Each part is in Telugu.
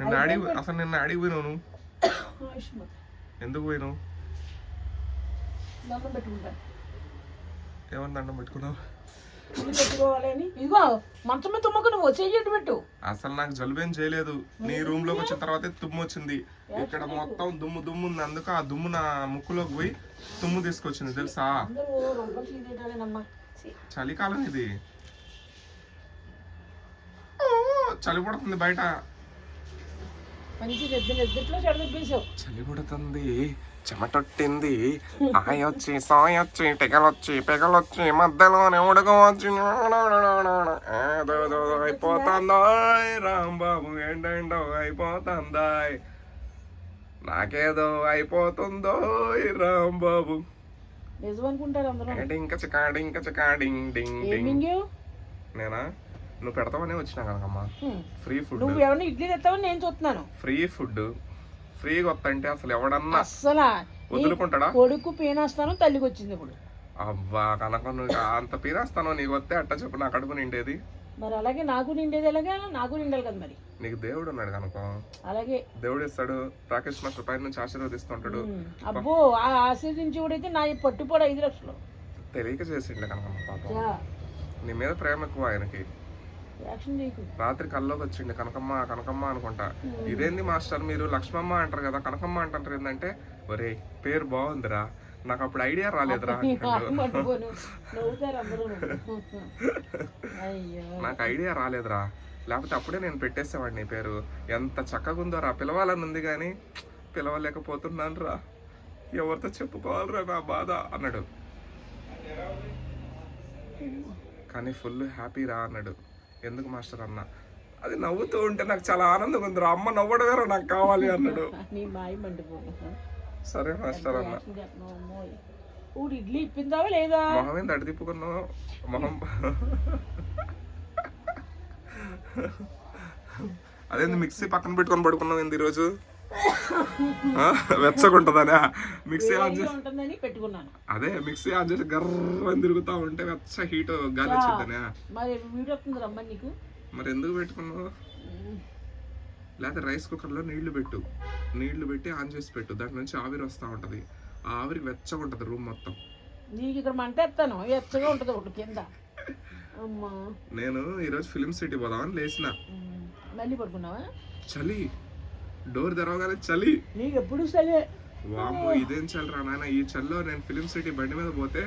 నిన్న ఆడి అసలు నిన్న ఆడికి పోయినావు నువ్వు? ఎందుకు పోయినావు? ఏమన్నా దండం పెట్టుకున్నావు? ఇదిగో మంచం మీద తుమ్మకు నువ్వు పెట్టు. అసలు నాకు జలుబేం చేయలేదు. నీ రూమ్లోకి వచ్చిన తర్వాతే తుమ్ము వచ్చింది. ఇక్కడ మొత్తం దుమ్ము దుమ్ము ఉంది. అందుకు ఆ దుమ్ము నా ముక్కులోకి పోయి తుమ్ము తీసుకొచ్చింది తెలుసా. చలికాలం ఇది. చలి పడుతుంది బయట మంచి నిద్ర నిద్రలో చెడదొప్పేసావు చలి పుడుతుంది చెమటొట్టింది ఆయొచ్చి సాయొచ్చి టెగలొచ్చి పెగలొచ్చి మధ్యలోనే ఉడకవచ్చి అయిపోతుందాయ్ రాంబాబు ఏంటంటో అయిపోతుందాయ్. నాకేదో అయిపోతుందో రాంబాబు. నిజం అనుకుంటారు అందరూ డింక చికా డింక చికా డింగ్. డింగ్? నేనా? నువ్వు పెడతావనే వచ్చినా కనకమ్మా. ఫ్రీ ఫుడ్ నువ్వు ఎవరిని ఇడ్లీ తెస్తావని నేను చూస్తున్నాను. ఫ్రీ ఫుడ్ ఫ్రీగా వస్తంటే అసలు ఎవడన్నా అస్సలా. నీ వదులుకుంటాడా? కొడుకు పీనేస్తాను తల్లికి వచ్చింది ఇప్పుడు. అబ్బా కనుక నువ్వు అంత పీరేస్తాను నీకు వస్తే అట్ట చెప్పు నా కడుపు నిండేది. మరి అలాగే నాకు నిండేది ఎలాగా? నాకు నిండాలి కదా మరి. నీకు దేవుడు ఉన్నాడు కనుక. అలాగే. దేవుడు ఇస్తాడు. రాకేష్ మాస్టర్ పైన నుంచి ఆశీర్వదిస్తుంటాడు. అబ్బో ఆ ఆశీర్వించేవాడైతే నా ఈ పట్టుపోడు ఐదు లక్షలు. తెలియక చేసిండే కనకమ్మ పాపం. నీ మీద ప్రేమ ఎక్కువ ఆయనకి. రాత్రి కల్లోకి వచ్చిండే కనకమ్మ కనకమ్మ అనుకుంటా. ఇదేంది మాస్టర్ మీరు? లక్ష్మమ్మ అంటారు కదా కనకమ్మ అంటారు ఏంటంటే ఒరే పేరు బాగుందిరా. నాకు అప్పుడు ఐడియా రాలేదురా నాకు ఐడియా రాలేదురా. లేకపోతే అప్పుడే నేను పెట్టేసేవాడిని పేరు. ఎంత చక్కగా ఉందో రా. పిలవాలని ఉంది కానీ పిలవలేకపోతున్నాను రా ఎవరితో చెప్పుకోవాలిరా నా బాధ అన్నాడు. కానీ ఫుల్ హ్యాపీ రా అన్నాడు. ఎందుకు మాస్టర్ అన్న? అది నవ్వుతూ ఉంటే నాకు చాలా ఆనందంగా ఉంది అమ్మ నవ్వడమేరా నాకు కావాలి అన్నాడు. సరే మాస్టర్ అన్న. ఇడ్లీ ఇప్పిందావా లేదా? మొహం ఏంది అడి తిప్పుకున్నావు? మొహం అదేంది మిక్సీ పక్కన పెట్టుకొని పడుకున్నావు ఏంది ఈరోజు? వెచ్చగుంటదనే. మిక్సీ ఆన్ చేసి పెట్టుకున్నాను. అదే మిక్సీ ఆన్ చేసి గర్రని తిరుగుతా ఉంటే వెచ్చ హీట్ గాలి వచ్చిందనే మరి వీడియో రమ్మని నీకు. మరి ఎందుకు పెట్టుకున్నావు? లేకపోతే రైస్ కుక్కర్లో నీళ్ళు పెట్టు. నీళ్ళు పెట్టి ఆన్ చేసి పెట్టు. దాని నుంచి ఆవిరి వస్తూ ఉంటది. ఆ ఆవిరి వెచ్చగా ఉంటది రూమ్ మొత్తం. నీకు ఇక్కడ మంట ఎత్తాను. ఎచ్చగా ఉంటుంది ఒకటి కింద. నేను ఈరోజు ఫిలిం సిటీ పోదామని లేచిన. మళ్ళీ పడుకున్నావా? చలి. డోర్ తెరవగానే చలి. నీకు ఎప్పుడు సరే వామ్మో ఇదేం చలి రా నాయన? ఈ చలిలో నేను ఫిలిం సిటీ బండి మీద పోతే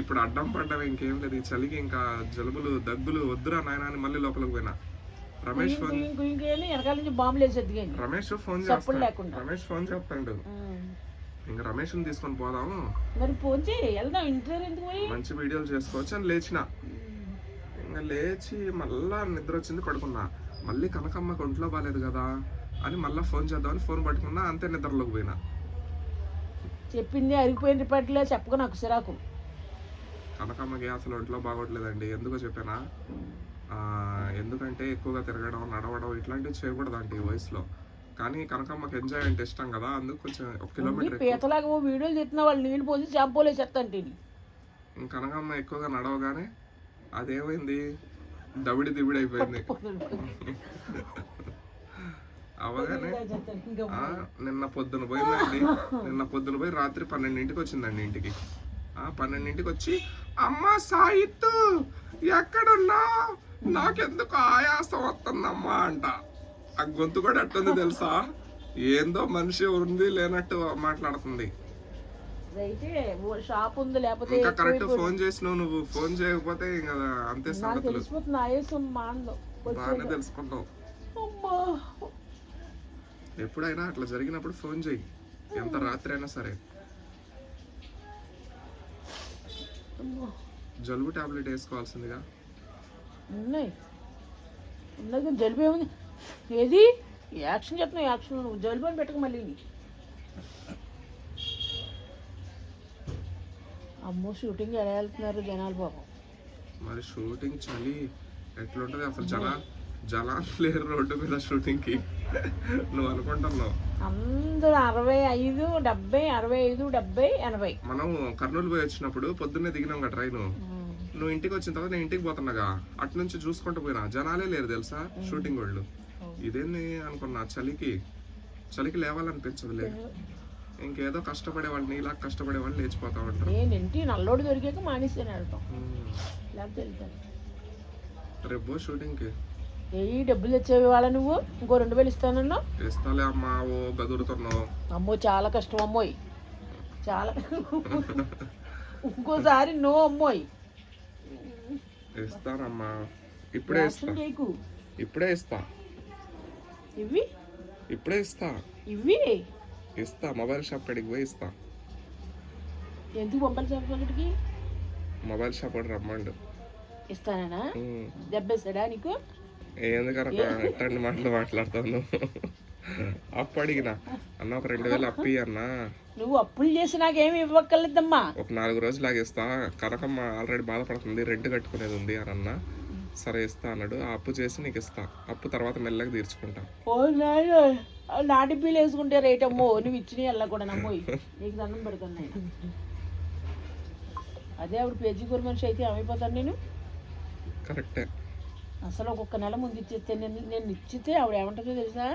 ఇప్పుడు అడ్డం పడ్డం ఇంకేం లేదు. ఈ చలికి ఇంకా జలుబులు దగ్గులు వద్దురా నాయన అని మళ్ళీ లోపలికి పోయినా. రమేష్ ఫోన్ వెనకాల నుంచి బాంబులు వేసేది రమేష్ ఫోన్ చేస్తాడు. రమేష్ ఫోన్ చేస్తాడు. ఇంకా రమేష్ని తీసుకొని పోదాము. మరి ఫోన్ చేయి వెళ్దాం. ఇంటర్ ఎందుకు పోయి? మంచి వీడియోలు చేసుకోవచ్చు అని లేచిన. ఇంకా లేచి మళ్ళా నిద్ర వచ్చింది పడుకున్నా. మళ్ళీ కనకమ్మకి ఒంట్లో బాగాలేదు కదా. అని మళ్ళీ ఫోన్ చేద్దామని ఫోన్ పట్టుకున్నా అంతే నిద్రలోకి పోయినా. చెప్పింది అరిగిపోయిన రిపట్లే చెప్పక నాకు సిరాకు. కనకమ్మకి అసలు ఒంట్లో బాగోట్లేదండి. ఎందుకో చెప్పానా? ఎందుకంటే ఎక్కువగా తిరగడం నడవడం ఇట్లాంటివి చేయకూడదు అంటే ఈ వయసులో. కానీ కనకమ్మకి ఎంజాయ్ అంటే ఇష్టం కదా అందుకు కొంచెం ఒక కిలోమీటర్ పీతలాగా ఓ వీడియోలు తీస్తున్న వాళ్ళు నీళ్ళు పోసి షాంపూలు ఎక్కువ కనకమ్మ ఎక్కువగా నడవగానే అదేమైంది? దవిడి దివిడి అయిపోయింది. అవగానే నిన్న పొద్దున పోయిందండి. నిన్న పొద్దున పోయి రాత్రి పన్నెండింటికి వచ్చిందండి ఇంటికి. ఆ పన్నెండింటికి వచ్చి అమ్మ సాయిత్తు ఎక్కడున్నా నాకెందుకు ఆయాసం వస్తుందమ్మా అంట. ఆ గొంతు కూడా ఎట్టుంది తెలుసా? ఏందో మనిషి ఉంది లేనట్టు మాట్లాడుతుంది. షాప్ ఉంది లేకపోతే ఇంకా కరెక్ట్ ఫోన్ చేసినావు నువ్వు. ఫోన్ చేయకపోతే ఇంకా అంతే నాకు సంగతులు. తెలిసిపోతుంది ఆయాసం మానలో బాగానే తెలుసుకున్నావు అమ్మా. ఎప్పుడైనా అట్లా జరిగినప్పుడు ఫోన్ చేయి ఎంత రాత్రి అయినా సరే. అమ్మా. జలుబు టాబ్లెట్ వేసుకోవాల్సిందిగా. ఉన్నాయి. కానీ జలుబు ఏముంది? ఏది? యాక్షన్ చెప్తున్నావు యాక్షన్ నువ్వు జలుబు అని పెట్టక మళ్ళీ. అమ్మో షూటింగ్ ఎలా వెళ్తున్నారు జనాలు పాపం. మరి షూటింగ్ చలి ఎట్లుంటది? అసలు జన జనాలు లేరు రోడ్డు మీద షూటింగ్కి నువ్వు అనుకుంటున్నావు. అందరూ అరవై ఐదు డెబ్బై అరవై ఐదు డెబ్బై ఎనభై. మనం కర్నూలు పోయి వచ్చినప్పుడు పొద్దున్నే దిగినాం కదా ట్రైన్. నువ్వు ఇంటికి వచ్చిన తర్వాత నేను ఇంటికి పోతున్నాగా. అటు నుంచి చూసుకుంటూ పోయినా. జనాలే లేరు తెలుసా? షూటింగ్ వాళ్ళు. ఇదేంది అనుకున్నా? చలికి. చలికి లేవాలనిపించదులే. ఇంకేదో కష్టపడే వాళ్ళు నీలా కష్టపడే వాళ్ళు లేచిపోతా ఉంటారు. నేను ఇంటి నల్లోడు దొరికాక మానేసాను. లేకపోతే వెళ్తాను. రేపు షూటింగ్కి. ఏ డబ్బులు తెచ్చేవి వాళ్ళ నువ్వు? ఇంకో రెండు వేలు ఇస్తానన్నా? ఇస్తాలే అమ్మా ఓ బెదురుతున్నావు. అమ్మో చాలా కష్టం అమ్మోయ్. చాలా ఇంకోసారి నో అమ్మోయ్. ఇస్తానమ్మా. ఇప్పుడే ఇస్తా. చేయకు. ఇప్పుడే ఇస్తా. ఇవి ఇప్పుడే ఇస్తా. ఇవి ఇస్తా మొబైల్ షాప్ కాడికి పోయి ఇస్తా. ఎందుకు పంపాలి చెప్పడానికి మొబైల్ షాప్ వాడు రమ్మండు. ఇస్తానా ఉమ్. దెబ్బేసాడా నీకు? ఎందుకనక ఎట్టండి మాటలు మాట్లాడతాను? అప్పు అడిగిన. అన్న ఒక రెండు వేలు అప్పి అన్న. నువ్వు అప్పులు చేసి నాకేమి ఇవ్వక్కర్లేదమ్మా. ఒక నాలుగు రోజులు ఆగిస్తా. కనకమ్మ ఆల్రెడీ బాధపడుతుంది రెంట్ కట్టుకునేది ఉంది అని అన్న. సరే ఇస్తా అన్నాడు. ఆ అప్పు చేసి నీకు ఇస్తా. అప్పు తర్వాత మెల్లగా తీర్చుకుంటా. ఓ నాయన నాటి పీలు వేసుకుంటే రేట్ అమ్మో నువ్వు ఇచ్చిన వెళ్ళ కూడా నమ్మోయ్ నీకు దండం పెడతాను నేను. అదే ఆవిడ పేజీ కూర మనిషి అయితే ఏమైపోతాను నేను? కరెక్టే. అసలు ఒక్కొక్క నెల ముందు ఇచ్చేస్తే నేను నేను ఇచ్చితే ఆవిడ ఏమంటుందో తెలుసా?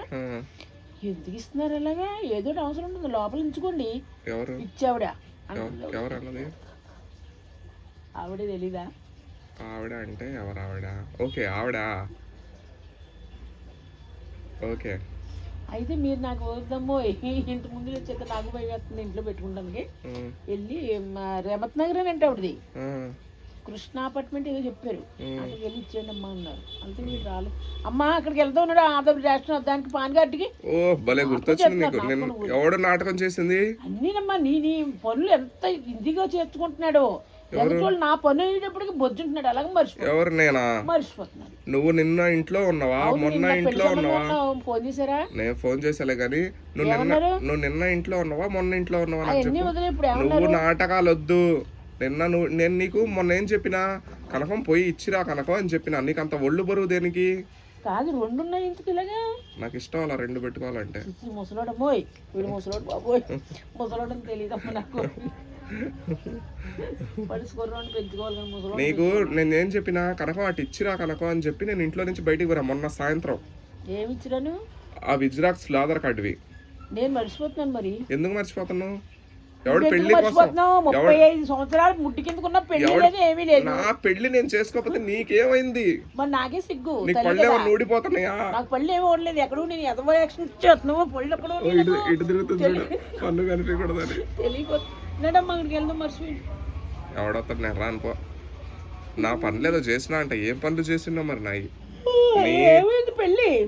ఎందుకు ఇస్తున్నారు ఇలాగా? ఏదో అవసరం ఉంటుంది. లోపల ఉంచుకోండి. ఇచ్చావిడ. ఆవిడే తెలీదా? ఆవిడ అంటే ఎవరు ఆవిడ? ఓకే ఆవిడ? ఓకే. అయితే మీరు నాకు వద్దమ్మో ఇంత ముందు వచ్చేస్తే నాకు భయం వేస్తుంది ఇంట్లో పెట్టుకుంటానికి. వెళ్ళి రేమత్ నగర్ అని అంటే ఆవిడది కృష్ణ అపార్ట్మెంట్ ఏదో చెప్పారు. అక్కడికి వెళ్ళి ఇచ్చేయండి అమ్మా అన్నారు. అంతే మీరు రాలేదు అమ్మా అక్కడికి వెళ్తా ఉన్నాడు ఆంధ్ర రేషన్ దానికి పాన్ కార్డుకి. ఓ భలే గుర్తొచ్చింది నీకు నేను ఎవడు నాటకం చేసింది? అన్నీనమ్మా నీ నీ పనులు ఎంత ఇదిగా చేర్చుకుంటున్నాడు ఎదుటి నా పని అయ్యేటప్పటికి బొజ్జుంటున్నాడు అలాగే మర్చిపో ఎవరు నేనా? మర్చిపోతున్నాడు. నువ్వు నిన్న ఇంట్లో ఉన్నావా? మొన్న ఇంట్లో ఉన్నావా? ఫోన్ చేశారా? నేను ఫోన్ చేసాలే కానీ నువ్వు నిన్న? నువ్వు నిన్న ఇంట్లో ఉన్నావా? మొన్న ఇంట్లో ఉన్నావా? నువ్వు నాటకాలు వద్దు నిన్న నువ్వు నేను నీకు మొన్న ఏం చెప్పినా? కనకం పోయి ఇచ్చిరా కనకం అని చెప్పినా. నీకు అంత ఒళ్ళు బరువు దేనికి? కాదు రెండు ఉన్నాయి ఇంటికి ఇలాగా. నాకు ఇష్టం అలా రెండు పెట్టుకోవాలంటే. ముసలోడు అమ్మోయ్. వీడు ముసలోడు బాబోయ్. ముసలోడు అని తెలియదమ్మా నాకు. నీకు నేను ఏం చెప్పినా? కనకం అటు ఇచ్చిరా కనకం అని చెప్పి నేను ఇంట్లో నుంచి బయటికి పోరా మొన్న సాయంత్రం. ఏమి ఇచ్చిరాను ఆ విజ్రాక్స్ ఆధార్ కార్డువి నేను మర్చిపోతున్నాను మరి. ఎందుకు మర్చిపోతున్నావు? ఎవడు పెళ్ళి కోసం? మర్చిపోతున్నావు? ముప్పై ఐదు సంవత్సరాలు ముట్టి కిందకున్న పెళ్ళి లేదు ఏమీ లేదు. నా పెళ్ళి నేను చేసుకోకపోతే నీకేమైంది? మరి నాకే సిగ్గు. నీకు పళ్ళు ఊడిపోతున్నాయా నాకు పళ్ళు ఏమి ఎక్కడో నేను ఎదవ యాక్షన్ పళ్ళు ఎక్కడో ఇటు ఇటు తిరుగుతుంది చూడు. కనిపించకూడదని తెలియపోతున్నాడమ్మా అక్కడికి వెళ్దాం మర్చిపోయి? ఎవడొస్తాడు నేను రాను పో. నా పనులు ఏదో చేసినా అంటే. ఏం పనులు చేసినా మరి నాయి?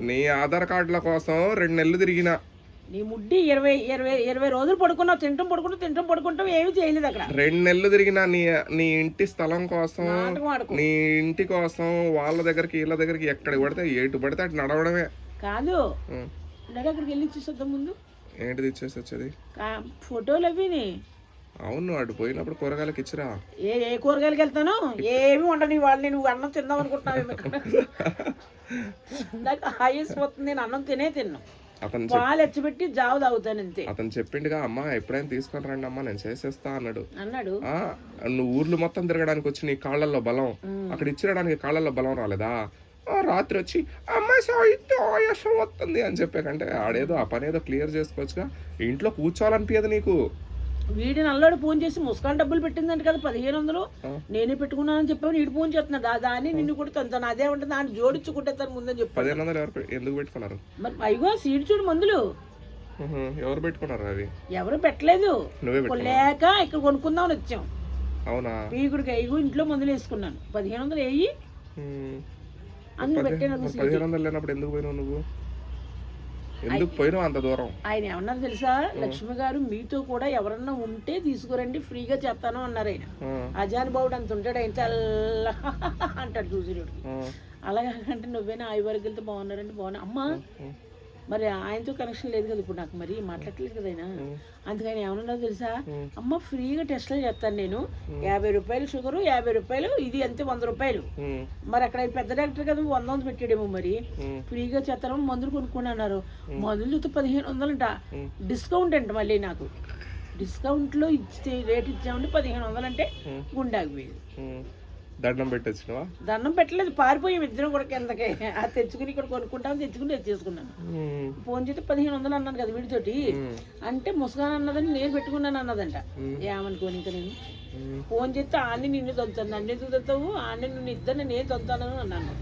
నీ ఆధార్ కార్డుల కోసం రెండు నెలలు తిరిగిన. నీ ముడ్డి ఇరవై ఇరవై ఇరవై రోజులు పడుకున్నావు తింటాం పడుకుంటావు తింటాం పడుకుంటావు ఏమీ చేయలేదు అక్కడ. రెండు నెలలు తిరిగిన నీ నీ ఇంటి స్థలం కోసం నీ ఇంటి కోసం వాళ్ళ దగ్గరికి వీళ్ళ దగ్గరికి ఎక్కడికి పడితే ఎటు పడితే అటు నడవడమే. కాదు. నడు అక్కడికి వెళ్ళి చూసొద్దాం ముందు? ఏంటిది ఇచ్చేసి వచ్చేది ఫోటోలు అవిని అవును అటు పోయినప్పుడు కూరగాయలకి ఇచ్చిరా. ఏ ఏ కూరగాయలకి వెళ్తాను? ఏమి ఉండని వాళ్ళు నువ్వు అన్నం తిందాం అనుకుంటున్నావు నాకు ఆయుస్ పోతుంది నేను అన్నం తినే తిన్నాను అతను పాలు ఎచ్చబెట్టి జావు తాగుతాను అంతే. అతను చెప్పిండుగా అమ్మా ఎప్పుడైనా తీసుకొని రండి అమ్మా నేను చేసేస్తా అన్నాడు. అన్నాడు. నువ్వు ఊర్లు మొత్తం తిరగడానికి వచ్చి నీ కాళ్ళల్లో బలం. అక్కడ ఇచ్చిరడానికి కాళ్ళల్లో బలం రాలేదా? ఆ, రాత్రి వచ్చి అమ్మ సాయితో ఆయాసం వస్తుంది అని చెప్పాకంటే ఆడేదో ఆ పని ఏదో క్లియర్ చేసుకోవచ్చుగా. ఇంట్లో కూర్చోవాలనిపించదు నీకు. వీడి నల్లోడు ఫోన్ చేసి ముస్కాన్ డబ్బులు పెట్టిందంట కదా పదిహేను వందలు. నేనే పెట్టుకున్నానని చెప్పాను వీడు ఫోన్ చేస్తున్నాడు ఆ దాన్ని నిన్ను కూడా తను అదే ఉంటుంది దాన్ని జోడించుకుంటే తను ముందని చెప్పాను. పదిహేను వందలు ఎవరు పె- ఎందుకు పెట్టుకున్నారు? మరి పైగా సీడ్ చూడు మందులు. ఎవరు పెట్టుకున్నారు అవి ఎవరు పెట్టలేదు. లేక ఇక్కడ కొనుక్కుందామని వచ్చాం. అవునా? పీకుడికి అయ్యి ఇంట్లో మందులు వేసుకున్నాను. పదిహేను వందలు వేయి. అందుకు పెట్టాను పదిహేను వందలు లేనప్పుడు ఎందుకు పోయినావు నువ్వు? ఎందుకు పోయినావు అంత దూరం? ఆయన ఏమన్నారు తెలుసా? లక్ష్మి గారు మీతో కూడా ఎవరన్నా ఉంటే తీసుకురండి ఫ్రీగా చేస్తాను అన్నారు ఆయన. అజానుభావుడు అంత ఉంటాడు ఆయన చల్ల అంటాడు చూసిరుడికి ఆ, అలాగే అంటే నువ్వేనా ఆయి వర్గలతో బాగున్నారంటే బాగున్నా అమ్మా మరి ఆయనతో కనెక్షన్ లేదు కదా ఇప్పుడు నాకు మరి మాట్లాడలేదు కదా ఆయన. అందుకని ఏమన్నా తెలుసా? అమ్మ ఫ్రీగా టెస్టులు చేస్తాను నేను. యాభై రూపాయలు షుగరు యాభై రూపాయలు ఇది అంతే వంద రూపాయలు. మరి అక్కడ పెద్ద డాక్టర్ కదా వంద వంద పెట్టాడేమో మరి. ఫ్రీగా చేస్తాను మందులు కొనుక్కొని అన్నారు. మందులు చూస్తే పదిహేను వందలంట. డిస్కౌంట్ అంట మళ్ళీ నాకు. డిస్కౌంట్లో ఇచ్చే రేట్ ఇచ్చామంటే పదిహేను వందలు అంటే గుండాగిపోయింది. దండం పెట్టొచ్చినవా దండం పెట్టలేదు పారిపోయాం ఇద్దరం కూడా కిందకి. అది తెచ్చుకుని ఇక్కడ కొనుక్కుంటాం తెచ్చుకుని తెచ్చేసుకున్నాను ఫోన్ చేస్తే పదిహేను వందలు అన్నాను కదా వీడితోటి. అంటే ముసగాన్ అన్నదని నేను పెట్టుకున్నాను అన్నదంట. ఏమనుకోని ఇంకా నేను? ఫోన్ చేస్తే ఆన్ని నిన్ను తొంతాను నన్ను ఎందుకు తొంతావు? ఆన్ని నిన్ను ఇద్దరు నేను తొంతాను అన్నాను.